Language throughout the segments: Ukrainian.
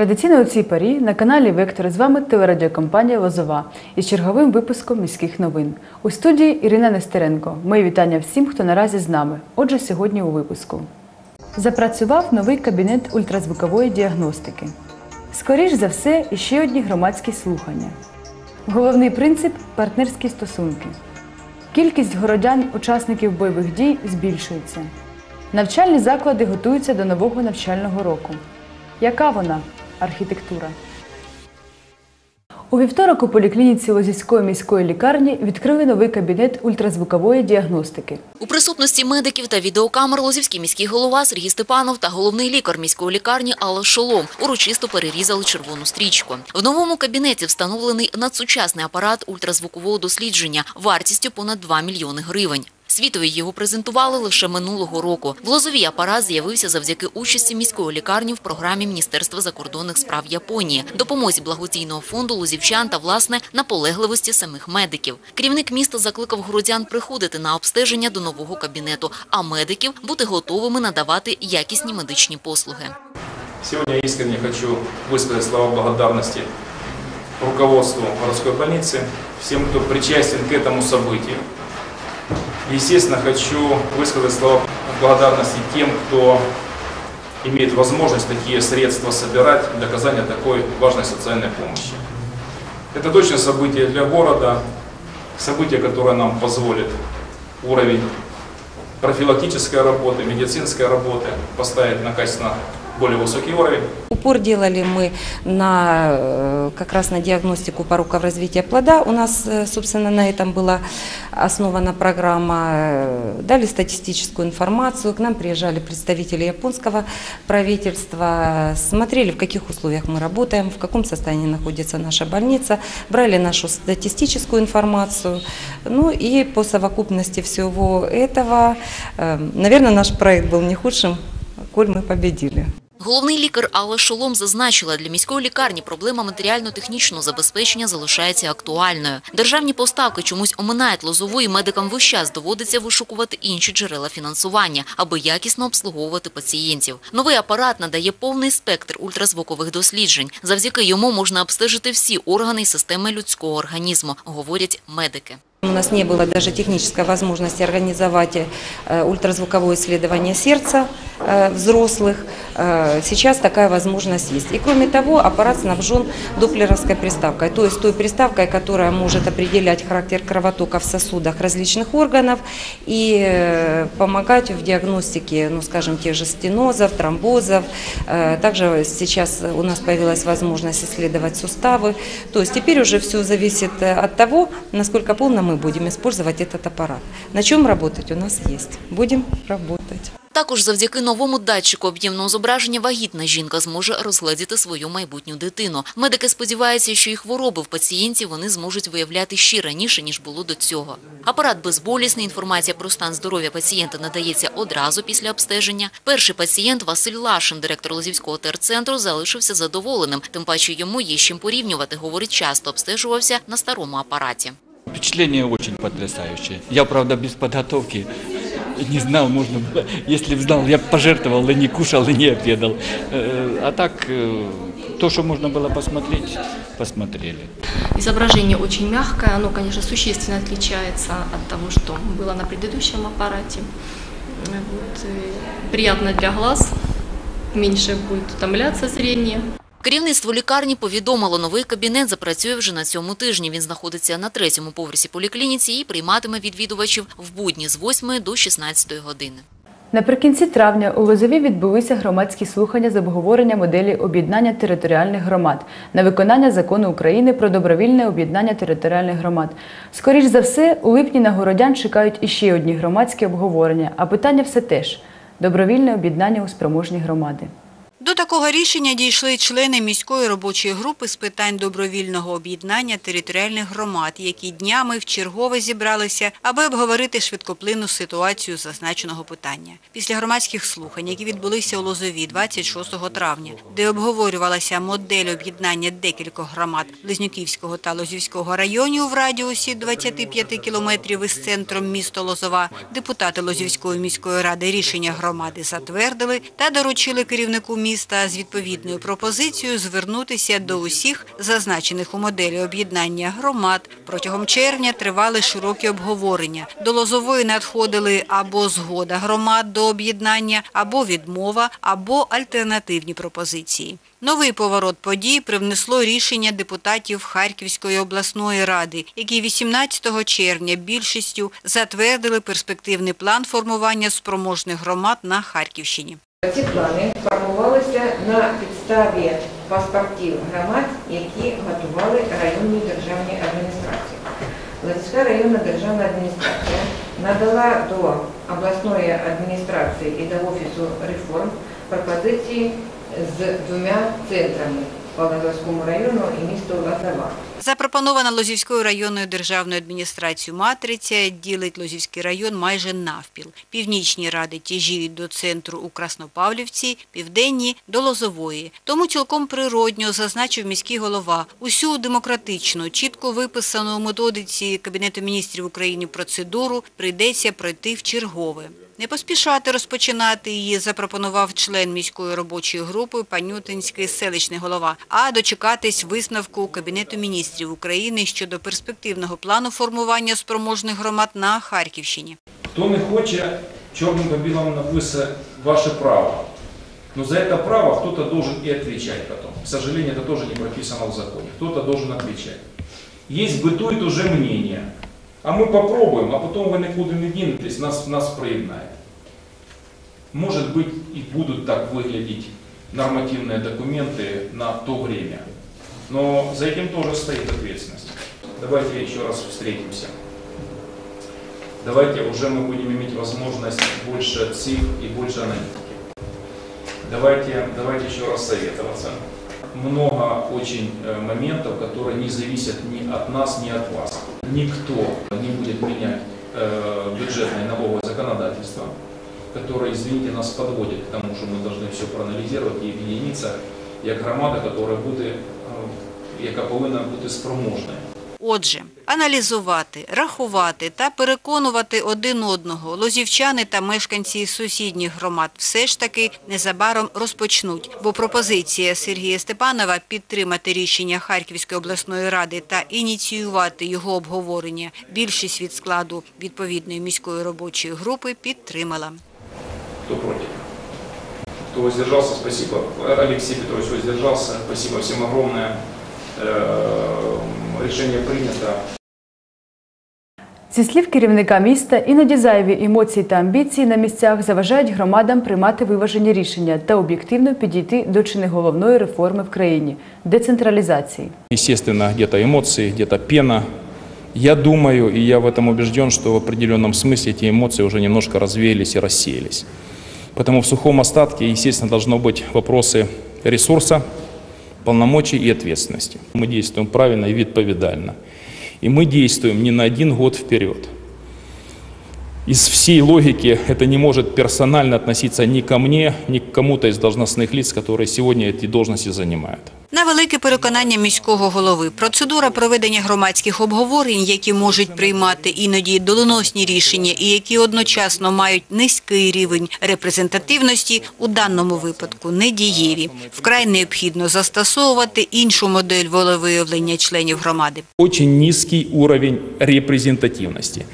Традиційно у цій парі на каналі Вектор з вами телерадіокомпанія Лозова із черговим випуском міських новин. У студії Ірина Нестеренко. Мої вітання всім, хто наразі з нами. Отже, сьогодні у випуску. Запрацював новий кабінет ультразвукової діагностики. Скоріш за все, іще одні громадські слухання. Головний принцип партнерські стосунки. Кількість городян, учасників бойових дій збільшується. Навчальні заклади готуються до нового навчального року. Яка вона архітектура? У вівторок у поліклініці Лозівської міської лікарні відкрили новий кабінет ультразвукової діагностики. У присутності медиків та відеокамер Лозівський міський голова Сергій Степанов та головний лікар міської лікарні Алла Шолом урочисто перерізали червону стрічку. В новому кабінеті встановлений надсучасний апарат ультразвукового дослідження вартістю понад 2 мільйони гривень. Світові його презентували лише минулого року. В Лозовій апарат з'явився завдяки участі міської лікарні в програмі Міністерства закордонних справ Японії, допомозі благодійного фонду лозівчан та власне наполегливості самих медиків. Керівник міста закликав городян приходити на обстеження до нового кабінету, а медиків бути готовими надавати якісні медичні послуги. Сегодня я искренне хочу высказать слова благодарности руководству городской больницы, всем, кто причастен к этому событию. Естественно, хочу высказать слова благодарности тем, кто имеет возможность такие средства собирать для оказания такой важной социальной помощи. Это точно событие для города, событие, которое нам позволит уровень профилактической работы, медицинской работы поставить на качественно более высокий уровень. Упор делали мы на, э, как раз на диагностику пороков развития плода. У нас, э, собственно, на этом была основана программа. Э, Дали статистическую информацию. К нам приезжали представители японского правительства, смотрели, в каких условиях мы работаем, в каком состоянии находится наша больница, брали нашу статистическую информацию. Ну и по совокупности всего этого, наверное, наш проект был не худшим, коль мы победили. Головний лікар Алла Шолом зазначила, для міської лікарні проблема матеріально-технічного забезпечення залишається актуальною. Державні поставки чомусь оминають лозову і медикам весь час доводиться вишукувати інші джерела фінансування, аби якісно обслуговувати пацієнтів. Новий апарат надає повний спектр ультразвукових досліджень. Завдяки йому можна обстежити всі органи і системи людського організму, говорять медики. У нас не было даже технической возможности организовать э, ультразвуковое исследование сердца э, взрослых. Э, Сейчас такая возможность есть. И кроме того, аппарат снабжен доплеровской приставкой, то есть той приставкой, которая может определять характер кровотока в сосудах различных органов и помогать в диагностике, ну, скажем, тех же стенозов, тромбозов. Также сейчас у нас появилась возможность исследовать суставы. То есть теперь уже все зависит от того, насколько полно мы будем использовать этот аппарат. На чем работать у нас есть. Будем работать. Також завдяки новому датчику об'ємного зображення вагітна жінка зможе розгледіти свою майбутню дитину. Медики сподіваються, що і хвороби в пацієнтів вони зможуть виявляти ще раніше, ніж було до цього. Апарат безболісний, інформація про стан здоров'я пацієнта надається одразу після обстеження. Перший пацієнт Василь Лашин, директор Лозівського терцентру, залишився задоволеним. Тим паче йому є з чим порівнювати, говорить, часто обстежувався на старому апараті. Впечатление очень потрясающее. Я, правда, без подготовки не знал, можно было. Если бы знал, я бы пожертвовал, и не кушал, и не обедал. Э, А так, э, то, что можно было посмотреть, посмотрели. Изображение очень мягкое, оно, конечно, существенно отличается от того, что было на предыдущем аппарате. Вот, э, приятно для глаз, меньше будет утомляться зрение. Керівництво лікарні повідомило, новий кабінет запрацює вже на цьому тижні. Він знаходиться на третьому поверсі поліклініці і прийматиме відвідувачів в будні з 8 до 16 години. Наприкінці травня у Лозові відбулися громадські слухання з обговорення моделі об'єднання територіальних громад на виконання закону України про добровільне об'єднання територіальних громад. Скоріш за все, у липні на городян чекають іще одні громадські обговорення, а питання все теж добровільне об'єднання у спроможні громади. До такого рішення дійшли члени міської робочої групи з питань добровільного об'єднання територіальних громад, які днями вчергове зібралися, аби обговорити швидкоплинну ситуацію зазначеного питання. Після громадських слухань, які відбулися у Лозові 26 травня, де обговорювалася модель об'єднання декількох громад Близнюківського та Лозівського районів в радіусі 25 кілометрів із центром міста Лозова, депутати Лозівської міської ради рішення громади затвердили та доручили керівнику міста міста з відповідною пропозицією звернутися до усіх зазначених у моделі об'єднання громад. Протягом червня тривали широкі обговорення. До Лозової надходили або згода громад до об'єднання, або відмова, або альтернативні пропозиції. Новий поворот подій привнесло рішення депутатів Харківської обласної ради, які 18 червня більшістю затвердили перспективний план формування спроможних громад на Харківщині. Ці плани формувалися на підставі паспортів громад, які готували районні державні адміністрації. Луцька районна державна адміністрація надала до обласної адміністрації і до Офісу реформ пропозиції з двома центрами по району і місту Лозова. Запропонована Лозівською районною державною адміністрацією матриця ділить Лозівський район майже навпіл. Північні ради тяжіють до центру у Краснопавлівці, південні – до Лозової. Тому цілком природньо зазначив міський голова. Усю демократичну, чітко виписану у методиці Кабінету міністрів України процедуру прийдеться пройти в чергове. Не поспішати розпочинати її запропонував член міської робочої групи Панютинський селищний голова, а дочекатись висновку Кабінету міністрів України щодо перспективного плану формування спроможних громад на Харківщині. Хто не хоче, чорним по білому напише ваше право. Но за это право кто-то должен и отвечать потом. К сожалению, это тоже не прописано в законе. Кто-то должен отвечать. Есть бытует уже мнение. А мы попробуем, а потом вы никуда не денетесь, нас, нас проеднает. Может быть и будут так выглядеть нормативные документы на то время. Но за этим тоже стоит ответственность. Давайте еще раз встретимся. Давайте уже мы будем иметь возможность больше цифр и больше аналитики. Давайте, давайте еще раз советоваться. Много очень э, моментов, которые не зависят ни от нас, ни от вас. Никто не будет менять э, бюджетное и налоговое законодательство, которое, извините, нас подводит к тому, что мы должны все проанализировать и объединиться, як громада, которая буде, е, яка повинна бути спроможною. Отже, аналізувати, рахувати та переконувати один одного лозівчани та мешканці сусідніх громад все ж таки незабаром розпочнуть, бо пропозиція Сергія Степанова підтримати рішення Харківської обласної ради та ініціювати його обговорення більшість від складу відповідної міської робочої групи підтримала. Кто против? Кто воздержался, спасибо. Алексей Петрович воздержался, спасибо всем огромное. Э, Решение принято. Зі слів керівника міста, іноді зайві емоції та амбіції на місцях заважають громадам приймати виважені рішення та об'єктивно підійти до чи не головної реформи в країні децентралізації. Естественно, где-то эмоции, где-то пена. Я думаю, и я в этом убежден, что в определенном смысле эти эмоции уже немножко развеялись и рассеялись. Поэтому в сухом остатке, естественно, должно быть вопросы ресурса, полномочий и ответственности. Мы действуем правильно и відповідально. И мы действуем не на один год вперед Из всей логики это не может персонально относиться ни ко мне, ни к кому-то из должностных лиц, которые сегодня эти должности занимают. На велике переконання міського голови, процедура проведення громадських обговорень, які можуть приймати іноді доленосні рішення і які одночасно мають низький рівень репрезентативності, у даному випадку недієві. Вкрай необхідно застосовувати іншу модель волевиявлення членів громади. очень низкий уровень репрезентативности.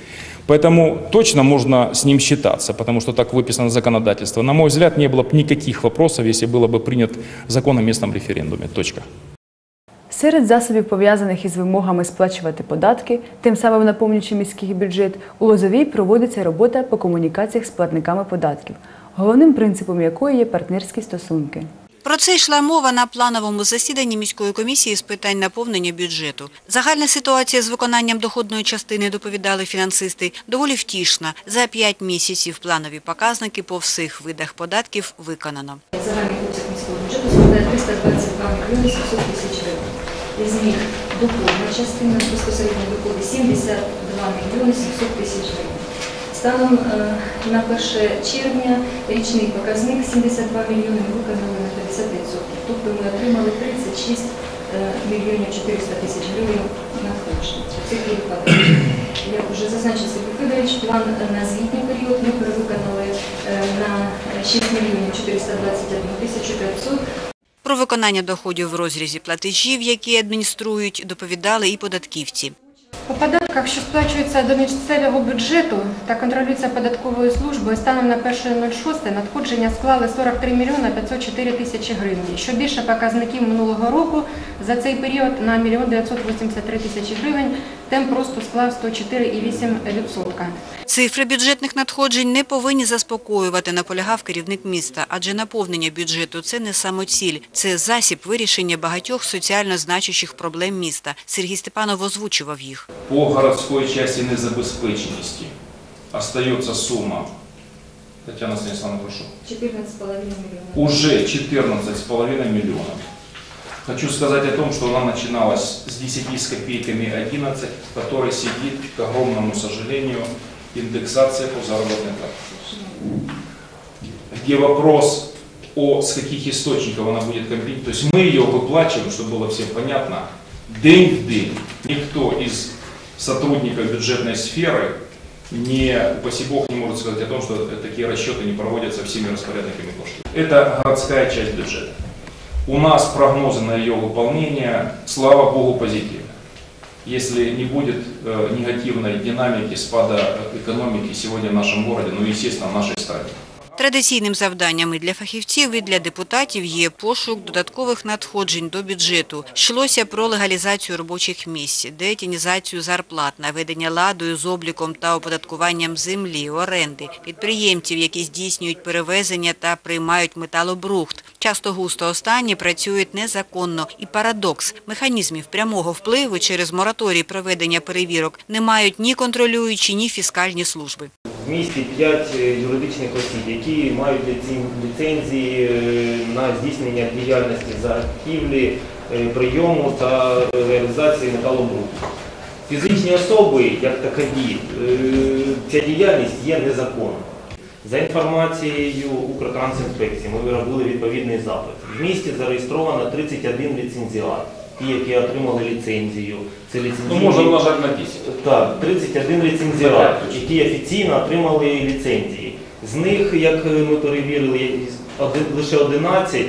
Поэтому точно можно с ним считаться, потому что так выписано законодательство. На мой взгляд, не было бы никаких вопросов, если было бы принят закон о местном референдуме. Точка. Серед засобів, пов'язаних із вимогами сплачувати податки, тим самим наповнюючи міський бюджет, у Лозовій проводиться робота по комунікаціях з платниками податків, головним принципом якої є партнерські стосунки. Про це йшла мова на плановому засіданні міської комісії з питань наповнення бюджету. Загальна ситуація з виконанням доходної частини, доповідали фінансисти, доволі втішна. За п'ять місяців планові показники по всіх видах податків виконано. Загальний обсяг міського бюджету складає 322 мільйони 700 тисяч гривень. Із них доходна частина безпосередньо доходи 72 мільйони 700 тисяч гривень. Станом е, на 1 червня річний показник 72 мільйони виконали на 50%. Тобто ми отримали 36 е, мільйонів 400 тисяч гривень надходжень. Це квадратів. Як вже зазначив Сергій Федорович, план на звітній період ми перевиконали е, на 6 мільйонів 421 тисячу 500 Про виконання доходів в розрізі платежів, які адмініструють, доповідали і податківці. По податках, що сплачуються до місцевого бюджету та контролюються податковою службою, станом на 1.06 надходження склали 43 мільйона 504 тисячі гривень, що більше показників минулого року. За цей період на 1 мільйон 983 тисячі гривень темп росту склав 104,8%. Цифри бюджетних надходжень не повинні заспокоювати, наполягав керівник міста, адже наповнення бюджету – це не самоціль, це засіб вирішення багатьох соціально значущих проблем міста. Сергій Степанов озвучував їх. По городской части незабезпеченности остается сумма. Татьяна Станиславовна, прошу. 14,5 мільйонів. Уже 14,5 миллионов. Хочу сказать о том, что она начиналась с 10 с копейками 11, в которой сидит, к огромному сожалению, индексация по заработной плате. Где вопрос о с каких источников она будет компенсировать. То есть мы ее выплачиваем, чтобы было всем понятно, день в день. Никто из сотрудников бюджетной сферы не, упаси бог, не может сказать о том, что такие расчеты не проводятся всеми распорядниками кошти. Это городская часть бюджета. У нас прогнозы на ее выполнение, слава богу, позитивны. Если не будет э, негативной динамики спада экономики сегодня в нашем городе, ну, естественно, в нашей стране. Традиційним завданням і для фахівців, і для депутатів є пошук додаткових надходжень до бюджету. Йшлося про легалізацію робочих місць, деетінізацію зарплат, наведення ладу з обліком та оподаткуванням землі, оренди, підприємців, які здійснюють перевезення та приймають металобрухт. Часто густо останні працюють незаконно. І парадокс – механізмів прямого впливу через мораторій проведення перевірок не мають ні контролюючі, ні фіскальні служби. В місті 5 юридичних осіб, які мають ліцензії е, на здійснення діяльності закупівлі, е, прийому та реалізації металобрухту. Фізичні особи, як такові, е, ця діяльність є незаконною. За інформацією Укртрансінспекції ми робили відповідний запит. В місті зареєстровано 31 ліцензіат. Ті, які отримали ліцензію, це Ну, можно умножать на 10. Так, 31 ліцензіат, які офіційно отримали ліцензії. З них, як ми перевірили, лише 11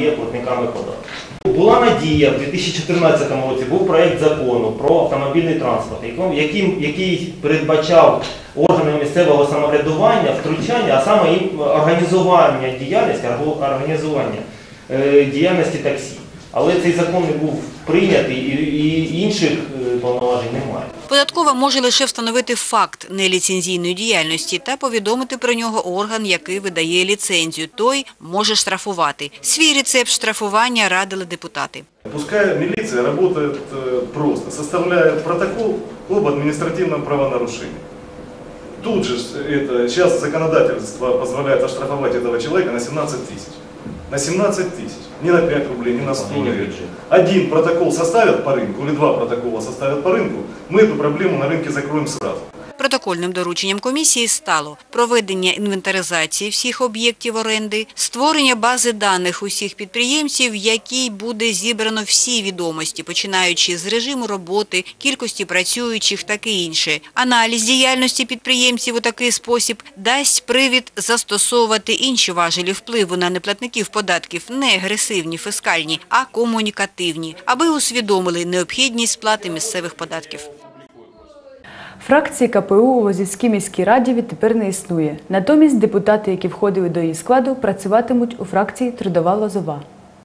є- платниками податків. Була надія в 2014 році, був проєкт закону про автомобільний транспорт, яким, який передбачав органами місцевого самоврядування втручання, а саме організування діяльності, організування е, діяльності таксі. Але цей закон не був прийнятий і, і інших е, повноважень немає. Податкова може лише встановити факт неліцензійної діяльності та повідомити про нього орган, який видає ліцензію. Той може штрафувати. Свій рецепт штрафування радили депутати. Пускай милиция работает э, просто, составляет протокол об административном правонарушении. Тут же с- это, сейчас законодательство позволяет оштрафовать этого человека на 17 тысяч. На 17 тысяч. Не на 5 рублей, не на 100 рублей. Один протокол составят по рынку или два протокола составят по рынку, мы эту проблему на рынке закроем сразу. Протокольним дорученням комісії стало проведення інвентаризації всіх об'єктів оренди, створення бази даних усіх підприємців, в якій буде зібрано всі відомості, починаючи з режиму роботи, кількості працюючих, таке інше. Аналіз діяльності підприємців у такий спосіб дасть привід застосовувати інші важелі впливу на неплатників податків, не агресивні, фіскальні, а комунікативні, аби усвідомили необхідність сплати місцевих податків. Фракції КПУ у Лозівській міській раді відтепер не існує. Натомість депутати, які входили до її складу, працюватимуть у фракції Трудова Лозова.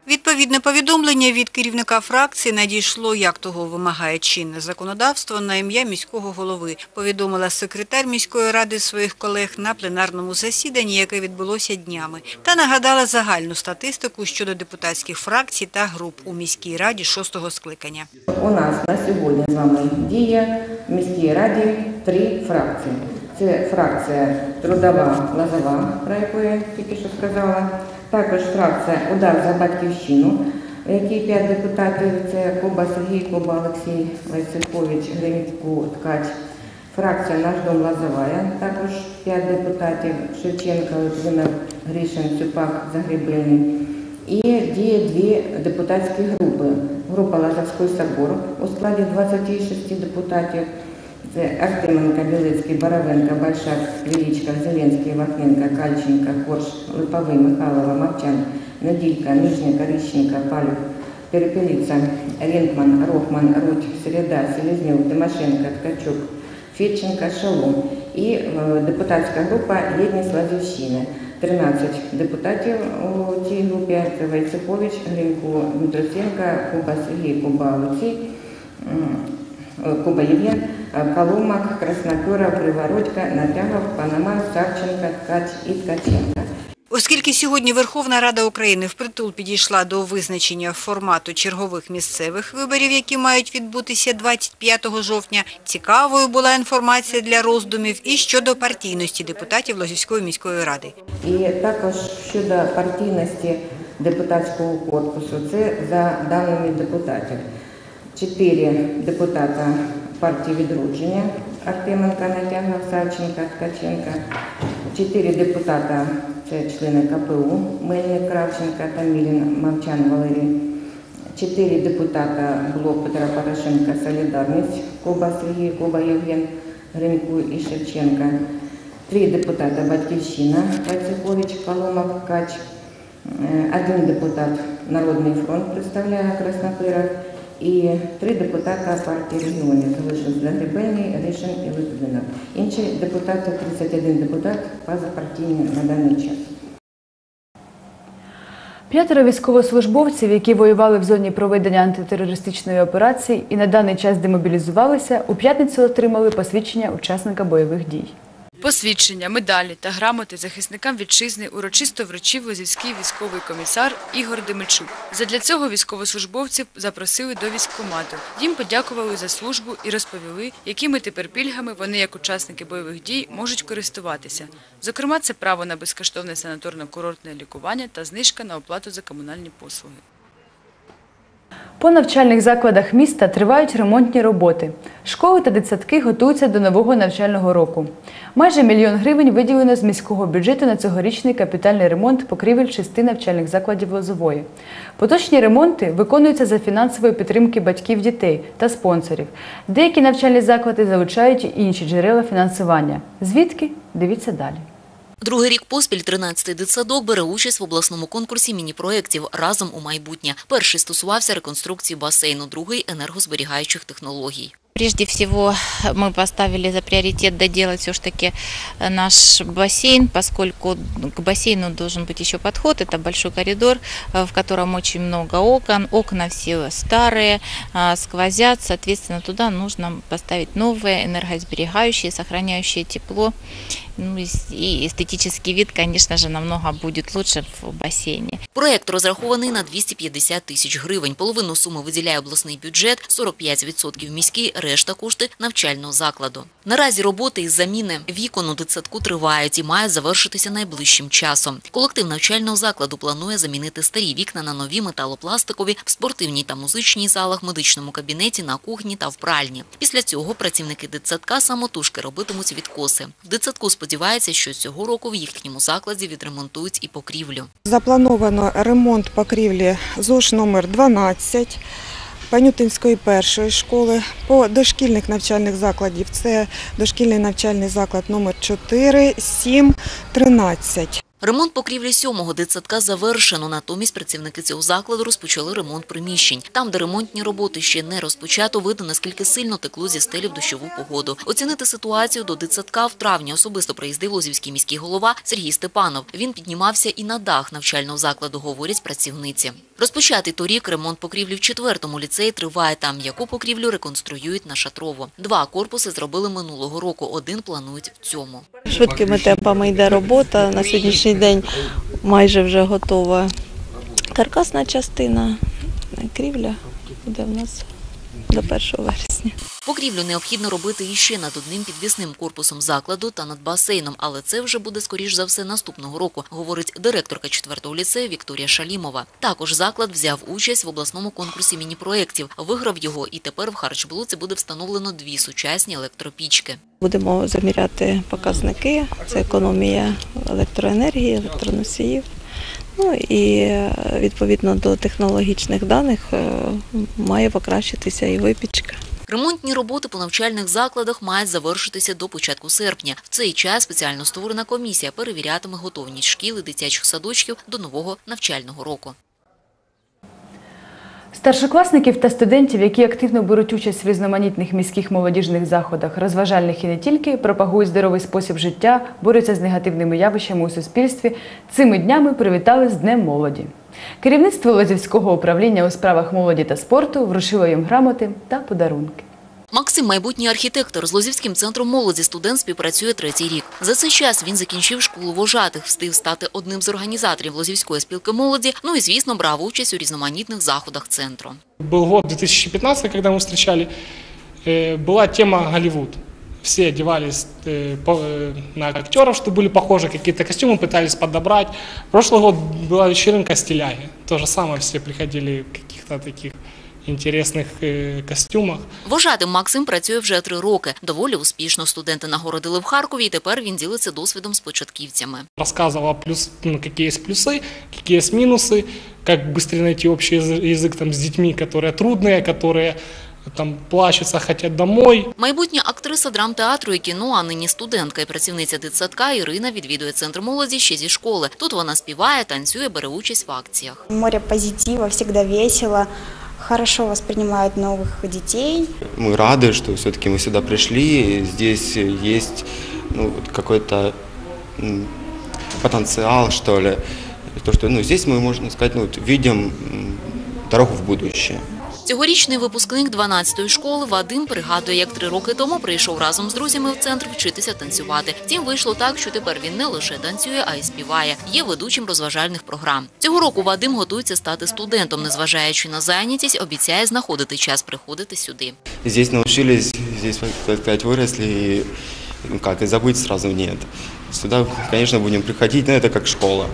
Відповідне повідомлення від керівника фракції надійшло, як того вимагає чинне законодавство, на ім'я міського голови, повідомила секретар міської ради своїх колег на пленарному засіданні, яке відбулося днями, та нагадала загальну статистику щодо депутатських фракцій та груп у міській раді шостого скликання. У нас на сьогодні з вами діє міській раді три фракції. Це фракція Трудова Лозова, про яку я тільки що сказала. Також фракція Удар за батьківщину, в якій п'ять депутатів це Коба Сергій, Коба Олексій Войцехович, Гремітько, Ткач. Фракція Наш дом Лозовая, також п'ять депутатів Шевченка, Литвинов, Гришин, Цюпак, Загребельний. І діє дві депутатські групи. Група Лазовський собор у складі 26 депутатів Це Артеменко, Білецький, Боровенко, Большак, Величко, Зеленський, Вахненко, Кальченко, Корж, Липовий, Михайлова, Мовчан, Неділька, Нижня, Корищенко, Палюх, Перепелица, Рентман, Рохман, Рудь, Середа, Селезнев, Тимошенко, Ткачук, Федченко, Шалом і е, депутатська група Єдність Лазівщини. 13 депутатів у цій групі це Войцехович, Гринько, Дмитросенко, Куба Сергій, Куба Олексій, е, Куба Євген, е, Коломак, Красноперов, Привородько, Натягов, Панамар, Савченко, Ткач і Ткаченко. Оскільки сьогодні Верховна Рада України впритул підійшла до визначення формату чергових місцевих виборів, які мають відбутися 25 жовтня, цікавою була інформація для роздумів і щодо партійності депутатів Лозівської міської ради. І також щодо партійності депутатського корпусу, це за даними депутатів. Чотири депутата партії відродження Артеменка, Натягов, Савченка, Ткаченка. Чотири депутата це члени КПУ Мельник, Кравченка, Тамілін, Мовчан, Валерій. Чотири депутата блок Петра Порошенка Солідарність, Коба Сергій, Коба Євген, Гринько і Шевченка. Три депутата Батьківщина, Войцехович, Коломак, Ткач. Е, Один депутат Народний фронт представляє Краснопиров і три депутата партії регіонів залишились Загребельний, Ришин і Литвинов. Інші депутати, 31 депутат, позапартійні на даний час. П'ятеро військовослужбовців, які воювали в зоні проведення антитерористичної операції і на даний час демобілізувалися, у п'ятницю отримали посвідчення учасника бойових дій. Посвідчення, медалі та грамоти захисникам вітчизни урочисто вручив Лозівський військовий комісар Ігор Демичук. Задля цього військовослужбовців запросили до військкомату. Їм подякували за службу і розповіли, якими тепер пільгами вони, як учасники бойових дій, можуть користуватися. Зокрема, це право на безкоштовне санаторно-курортне лікування та знижка на оплату за комунальні послуги. По навчальних закладах міста тривають ремонтні роботи. Школи та дитсадки готуються до нового навчального року. Майже мільйон гривень виділено з міського бюджету на цьогорічний капітальний ремонт покрівель шести навчальних закладів Лозової. Поточні ремонти виконуються за фінансової підтримки батьків дітей та спонсорів. Деякі навчальні заклади залучають і інші джерела фінансування. Звідки? Дивіться далі. Другий рік поспіль 13-й дитсадок бере участь в обласному конкурсі міні-проєктів «Разом у майбутнє». Перший стосувався реконструкції басейну, другий – енергозберігаючих технологій. Прежде всего мы поставили за приоритет доделать все-таки наш бассейн, поскольку к бассейну должен быть еще подход. Это большой коридор, э, в котором очень много окон. Окна все старые, а, сквозят. Соответственно, туда нужно поставить новые, энергосберегающие, сохраняющие тепло. Ну, и с- и эстетический вид, конечно же, намного будет лучше в бассейне. Проєкт розрахований на 250 тисяч гривень. Половину суми виділяє обласний бюджет, 45% міський, решта кошти навчального закладу. Наразі роботи із заміни вікон у дитсадку тривають і мають завершитися найближчим часом. Колектив навчального закладу планує замінити старі вікна на нові металопластикові в спортивній та музичній залах, медичному кабінеті, на кухні та в пральні. Після цього працівники дитсадка самотужки робитимуть відкоси. В дитсадку сподіваються, що цього року в їхньому закладі відремонтують і покрівлю. Заплановано ремонт покрівлі ЗОШ номер 12 Панютинської першої школи. По дошкільних навчальних закладів це дошкільний навчальний заклад номер 4, 7, 13. Ремонт покрівлі сьомого дитсадка завершено. Натомість працівники цього закладу розпочали ремонт приміщень. Там, де ремонтні роботи ще не розпочато, видно, наскільки сильно текло зі стелі в дощову погоду. Оцінити ситуацію до дитсадка в травні особисто приїздив Лозівський міський голова Сергій Степанов. Він піднімався і на дах навчального закладу, говорять працівниці. Розпочатий торік ремонт покрівлі в четвертому ліцеї триває. Там яку покрівлю реконструюють на шатрово. Два корпуси зробили минулого року. Один планують в цьому. Швидкими темпами йде робота. На сьогоднішній день майже вже готова каркасна частина. Крівля буде в нас до 1 вересня. Покрівлю необхідно робити іще над одним підвісним корпусом закладу та над басейном, але це вже буде скоріш за все наступного року, говорить директорка 4-го ліцею Вікторія Шалімова. Також заклад взяв участь в обласному конкурсі міні-проєктів, виграв його, і тепер в Харчблоці буде встановлено дві сучасні електропічки. Будемо заміряти показники, це економія електроенергії, електроносіїв. Ну і е, відповідно до технологічних даних е, має покращитися і випічка. Ремонтні роботи по навчальних закладах мають завершитися до початку серпня. В цей час спеціально створена комісія перевірятиме готовність шкіл і дитячих садочків до нового навчального року. Старшокласників та студентів, які активно беруть участь в різноманітних міських молодіжних заходах, розважальних і не тільки, пропагують здоровий спосіб життя, борються з негативними явищами у суспільстві, цими днями привітали з Днем молоді. Керівництво Лозівського управління у справах молоді та спорту вручило їм грамоти та подарунки. Максим, майбутній архітектор з Лозівським центром молоді студент співпрацює третій рік. За цей час він закінчив школу вожатих, встиг стати одним з організаторів Лозівської спілки молоді. Ну і звісно, брав участь у різноманітних заходах центру. Был год 2015, когда мы встречали, э, была тема Голливуд. Все одевались э, по- э, на актеров, чтобы были похожи, какие-то костюмы пытались подобрать. Прошлый год была вечеринка стиляги. То же самое, все приходили в каких-то таких интересных э, костюмах. Вожатим Максим працює вже три роки. Доволі успішно студенти нагородили в Харкові, і тепер він ділиться досвідом з початківцями. Рассказывал, плюс, ну, какие есть плюсы, какие есть минусы, как быстрее найти общий язы- язык там, с детьми, которые трудные, которые там плачутся, хотят домой. Майбутня актриса драмтеатру і кіно, а нині студентка і працівниця дитсадка Ірина відвідує центр молоді ще зі школи. Тут вона співає, танцює, бере участь в акціях. Море позитива, всегда весело, Хорошо воспринимают новых детей. Мы рады, что все-таки мы сюда пришли. Здесь есть ну, какой-то потенциал, что ли. То, что ну, здесь мы, можно сказать, ну, видим дорогу в будущее. Цьогорічний випускник 12-ї школи Вадим пригадує, як три роки тому прийшов разом з друзями в центр вчитися танцювати. Втім, вийшло так, що тепер він не лише танцює, а й співає. Є ведучим розважальних програм. Цього року Вадим готується стати студентом, незважаючи на зайнятість, обіцяє знаходити час приходити сюди. Здесь научились, здесь, так сказать, выросли, и ну, как, и забыть сразу нет. Сюда, конечно, будем приходить, но это как школа.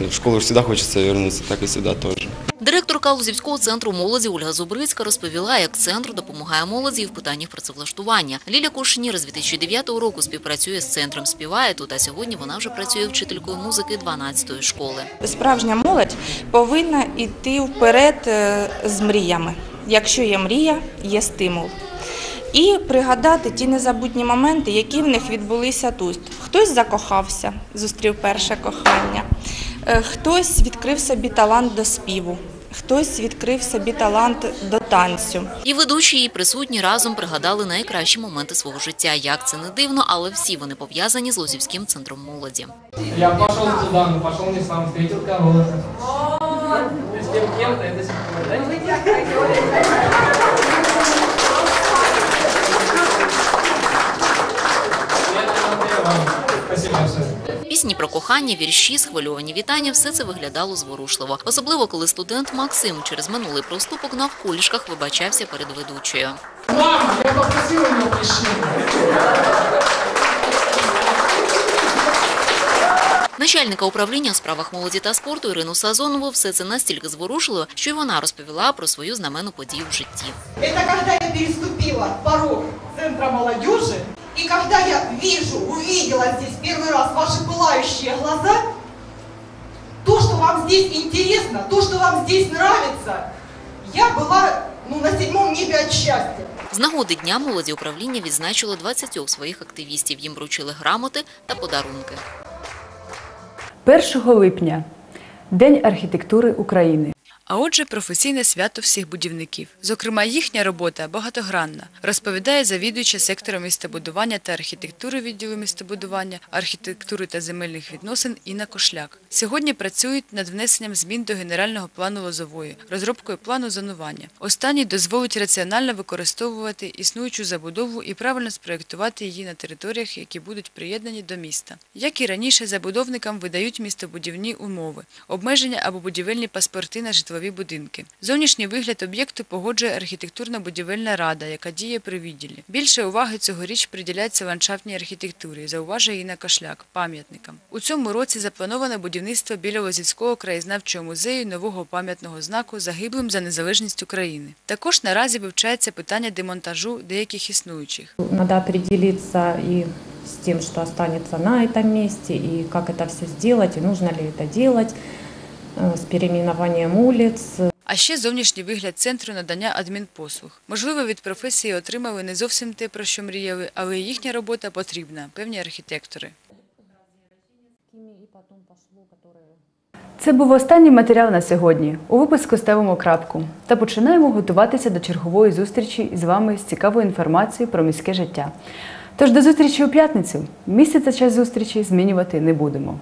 В школу всегда хочется вернуться, так и сюда тоже. Директорка Лузівського центру молоді Ольга Зубрицька розповіла, як центр допомагає молоді в питаннях працевлаштування. Ліля Кушнір з 2009 року співпрацює з центром, співає тут, а сьогодні вона вже працює вчителькою музики 12-ї школи. Справжня молодь повинна йти вперед е, з мріями. Якщо є мрія, є стимул. І пригадати ті незабутні моменти, які в них відбулися тут. Хтось закохався, зустрів перше кохання, хтось відкрив собі талант до співу, хтось відкрив собі талант до танцю. І ведучі, і присутні разом пригадали найкращі моменти свого життя. Як це не дивно, але всі вони пов'язані з Лозівським центром молоді. Я пошел туда, но пошел не сам, встретил кого-то. Пісні про кохання, вірші, схвильовані вітання – все це виглядало зворушливо. Особливо, коли студент Максим через минулий проступок на вколішках вибачався перед ведучою. Я. Начальника управління у справах молоді та спорту Ірину Сазонову все це настільки зворушило, що й вона розповіла про свою знаменну подію в житті. Это когда я переступила порог Центра молодежи, и когда я вижу, увидела здесь первый раз ваши пылающие глаза, то, что вам здесь интересно, то, что вам здесь нравится, я была ну, на седьмом небе от счастья. З нагоди Дня молоді управління відзначило 20 своїх активістів. Їм вручили грамоти та подарунки. 1 липня День архітектури України. А отже, професійне свято всіх будівників. Зокрема, їхня робота багатогранна, розповідає завідуюча сектором містобудування та архітектури відділу містобудування, архітектури та земельних відносин Інна Кошляк. Сьогодні працюють над внесенням змін до генерального плану лозової, розробкою плану зонування. Останній дозволить раціонально використовувати існуючу забудову і правильно спроєктувати її на територіях, які будуть приєднані до міста. Як і раніше, забудовникам видають містобудівні умови, обмеження або будівельні паспорти на житлові будинки. Зовнішній вигляд об'єкту погоджує архітектурно-будівельна рада, яка діє при відділі. Більше уваги цьогоріч приділяється ландшафтній архітектурі, зауважує Інна Кошляк, пам'ятникам. У цьому році заплановане будівництво біля Лозівського краєзнавчого музею нового пам'ятного знаку загиблим за незалежність України. Також наразі вивчається питання демонтажу деяких існуючих. Надо определиться и с тем, что останется на этом месте, и как это все сделать, и нужно ли это делать, э, с переименованием улиц. А ще зовнішній вигляд центру надання адмінпослуг. Можливо, від професії отримали не зовсім те, про що мріяли, але їхня робота потрібна, певні архітектори. Це був останній матеріал на сьогодні. У випуску ставимо крапку та починаємо готуватися до чергової зустрічі з вами з цікавою інформацією про міське життя. Тож до зустрічі у п'ятницю. Місяця час зустрічі змінювати не будемо.